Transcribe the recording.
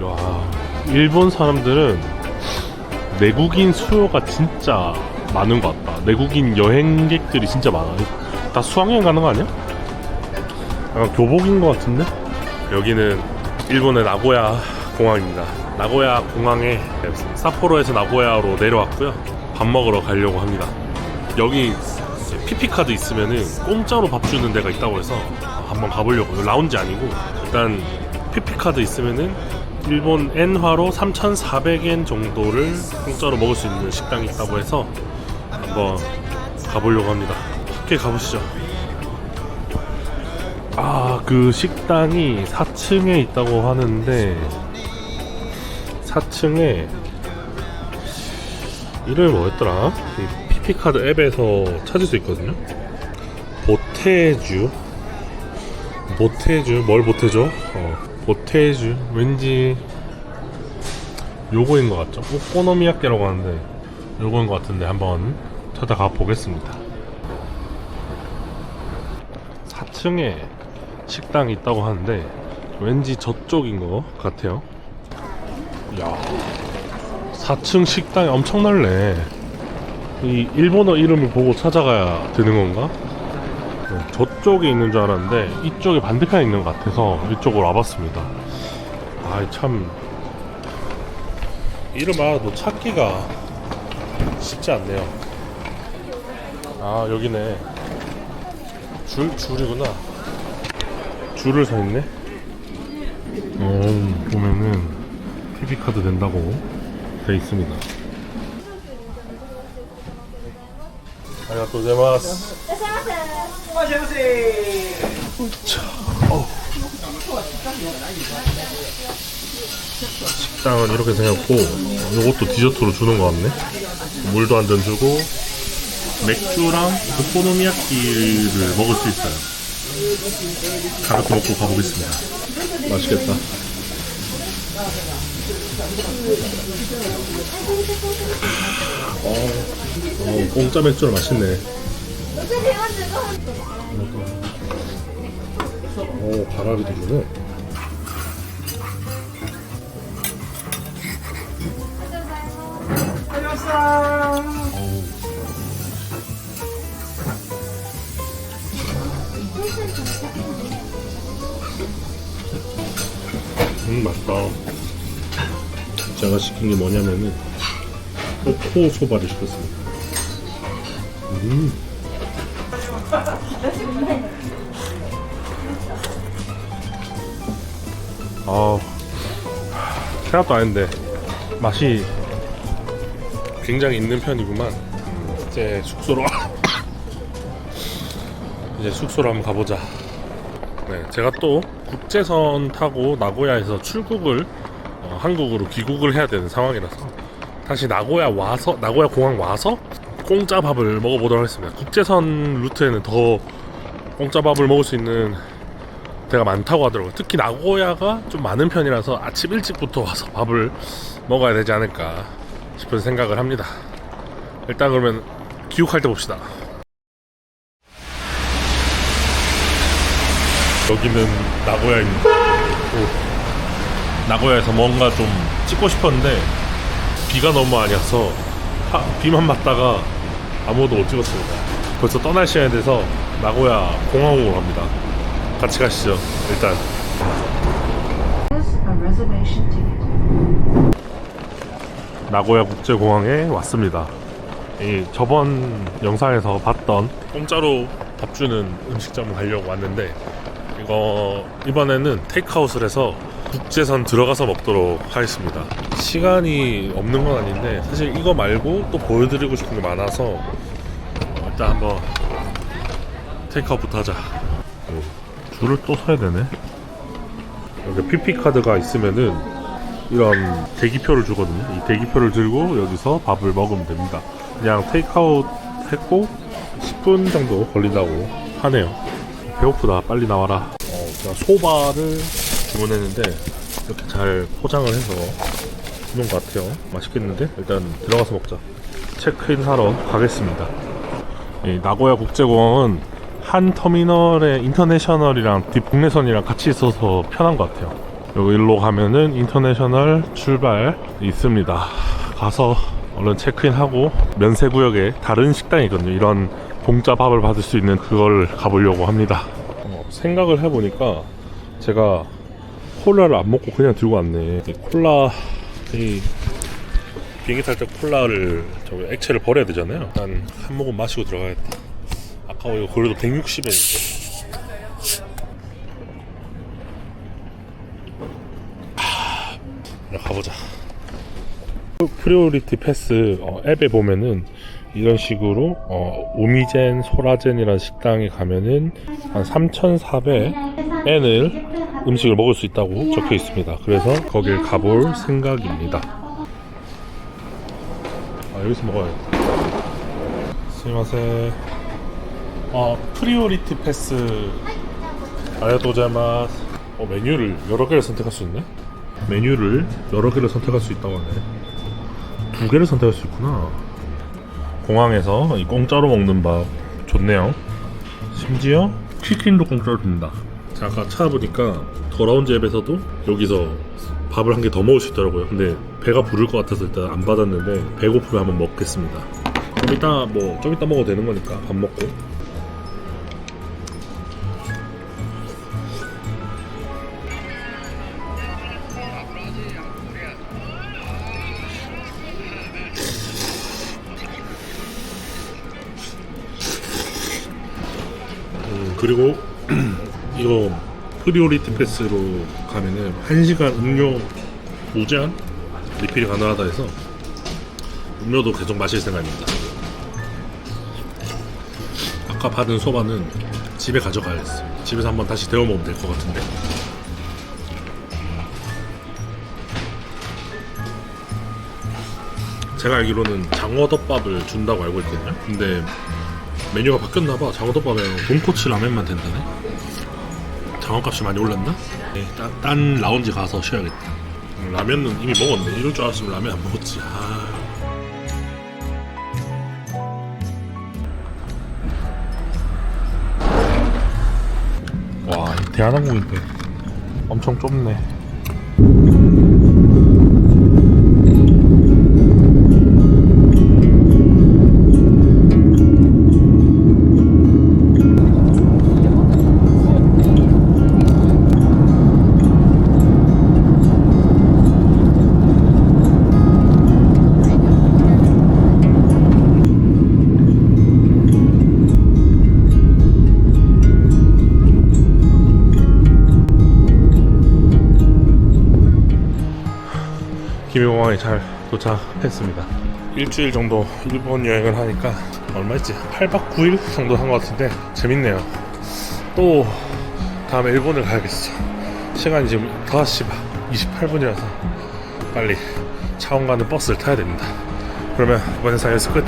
야, 일본 사람들은 내국인 수요가 진짜 많은 것 같다. 내국인 여행객들이 진짜 많아. 다 수학여행 가는 거 아니야? 약간 교복인 것 같은데? 여기는 일본의 나고야 공항입니다. 나고야 공항에 사포로에서 나고야로 내려왔고요. 밥 먹으러 가려고 합니다. 여기 피피카드 있으면은 공짜로 밥 주는 데가 있다고 해서 한번 가보려고. 요 라운지 아니고 일단 피피카드 있으면은 일본 엔화로 3,400엔 정도를 공짜로 먹을 수 있는 식당이 있다고 해서 한번 가보려고 합니다. 함께 가보시죠. 아, 그 식당이 4층에 있다고 하는데 4층에 이름이 뭐였더라? 이 피피카드 앱에서 찾을 수 있거든요. 보테주 보테주 뭘 보태줘? 어, 보테주 왠지 요거인 것 같죠? 오코노미야끼라고 하는데 요거인 것 같은데 한번 찾아가 보겠습니다. 4층에 식당이 있다고 하는데 왠지 저쪽인 것 같아요. 야, 4층 식당이 엄청 넓네. 이 일본어 이름을 보고 찾아가야 되는 건가? 네, 저쪽에 있는 줄 알았는데 이쪽에 반대편에 있는 것 같아서 이쪽으로 와봤습니다. 아, 참 이름 알아도 찾기가 쉽지 않네요. 아, 여기네. 줄 줄이구나. 줄을 서 있네. 음, 보면은 PB 카드 된다고 돼 있습니다. 고자이마스. 식당은 이렇게 생겼고 이것도 디저트로 주는 것 같네. 물도 한 잔 주고 맥주랑 오코노미야끼를 먹을 수 있어요. 가볍게 먹고 가보겠습니다. 맛있겠다. 어, 어, 공짜 맥주라 맛있네. 오, 바라비도 주네. 음, 맛있다. 제가 시킨 게 뭐냐면은 코코 소바를 시켰습니다. 음. 아, 생각도 아닌데 맛이 굉장히 있는 편이구만. 음, 이제 숙소로 이제 숙소로 한번 가보자. 네, 제가 또 국제선 타고 나고야에서 출국을 어, 한국으로 귀국을 해야 되는 상황이라서 다시 나고야 와서 나고야 공항 와서 공짜 밥을 먹어보도록 하겠습니다. 국제선 루트에는 더 공짜 밥을 먹을 수 있는 데가 많다고 하더라고요. 특히 나고야가 좀 많은 편이라서 아침 일찍부터 와서 밥을 먹어야 되지 않을까 싶은 생각을 합니다. 일단 그러면 귀국할 때 봅시다. 여기는 나고야입니다. 오, 나고야에서 뭔가 좀 찍고 싶었는데 비가 너무 많이 와서 하- 비만 맞다가 아무도 못 찍었습니다. 벌써 떠날 시간이 돼서 나고야 공항으로 갑니다. 같이 가시죠. 일단. 나고야 국제공항에 왔습니다. 이 저번 영상에서 봤던 공짜로 밥 주는 음식점 가려고 왔는데 이거 이번에는 테이크아웃을 해서 국제선 들어가서 먹도록 하겠습니다. 시간이 없는 건 아닌데 사실 이거 말고 또 보여드리고 싶은 게 많아서 일단 한번 테이크아웃부터 하자. 오, 줄을 또 서야 되네. 여기 PP 카드가 있으면은 이런 대기표를 주거든요. 이 대기표를 들고 여기서 밥을 먹으면 됩니다. 그냥 테이크아웃 했고 10분 정도 걸린다고 하네요. 배고프다. 빨리 나와라. 어, 소바를 주문했는데 이렇게 잘 포장을 해서 주는 것 같아요. 맛있겠는데? 일단 들어가서 먹자. 체크인 하러 가겠습니다. 이 나고야 국제공항은 한 터미널에 인터내셔널이랑 뒷 국내선이랑 같이 있어서 편한 것 같아요. 여기 일로 가면은 인터내셔널 출발 있습니다. 가서 얼른 체크인하고 면세구역에 다른 식당이 있거든요. 이런 공짜 밥을 받을 수 있는 그걸 가보려고 합니다. 어, 생각을 해보니까 제가 콜라를 안 먹고 그냥 들고 왔네. 이 콜라 이 비행기 탈 때 콜라를 저 액체를 버려야 되잖아요. 일단 한 모금 마시고 들어가야겠다. 아까워 이거 그래도 160엔인데. 가보자. 프리오리티 패스 어, 앱에 보면은 이런 식으로 어, 오미젠 소라젠이라는 식당에 가면은 한 3,400엔을 음식을 먹을 수 있다고 적혀 있습니다. 그래서 거길 가볼 생각입니다. 아 여기서 먹어야겠다. 스미마세. 아 프리오리티 패스 아야도자마스. 어 메뉴를 여러 개를 선택할 수 있네. 메뉴를 여러 개를 선택할 수 있다고 하네. 두 개를 선택할 수 있구나. 공항에서 이 공짜로 먹는 밥 좋네요. 심지어 치킨도 공짜로 줍니다. 자, 아까 찾아보니까 더라운지 앱에서도 여기서 밥을 한 개 더 먹을 수 있더라고요. 근데 배가 부를 것 같아서 일단 안 받았는데 배고프면 한번 먹겠습니다. 좀 이따 뭐 좀 이따 먹어도 되는 거니까 밥 먹고. 음, 그리고 이거 프리오리티 패스로 가면은 1시간 음료 무제한 리필이 가능하다 해서 음료도 계속 마실 생각입니다. 아까 받은 소바는 집에 가져가야겠어요. 집에서 한번 다시 데워 먹으면 될 것 같은데. 제가 알기로는 장어덮밥을 준다고 알고 있거든요. 근데 메뉴가 바뀌었나봐. 장어덮밥에 돈코츠 라면만 된다네. 장어값이 많이 올랐나? 네, 딴, 딴 라운지 가서 쉬어야겠다. 음, 라면은 이미 먹었네. 이럴 줄 알았으면 라면 안 먹었지. 아. 와, 이 대한항공인데 엄청 좁네. 김해공항에 잘 도착했습니다. 일주일 정도 일본 여행을 하니까 얼마였지? 8박 9일 정도 한 것 같은데 재밌네요. 또 다음에 일본을 가야겠어. 시간이 지금 5시 28분이라서 빨리 차원 가는 버스를 타야 됩니다. 그러면 이번 여기서 끝.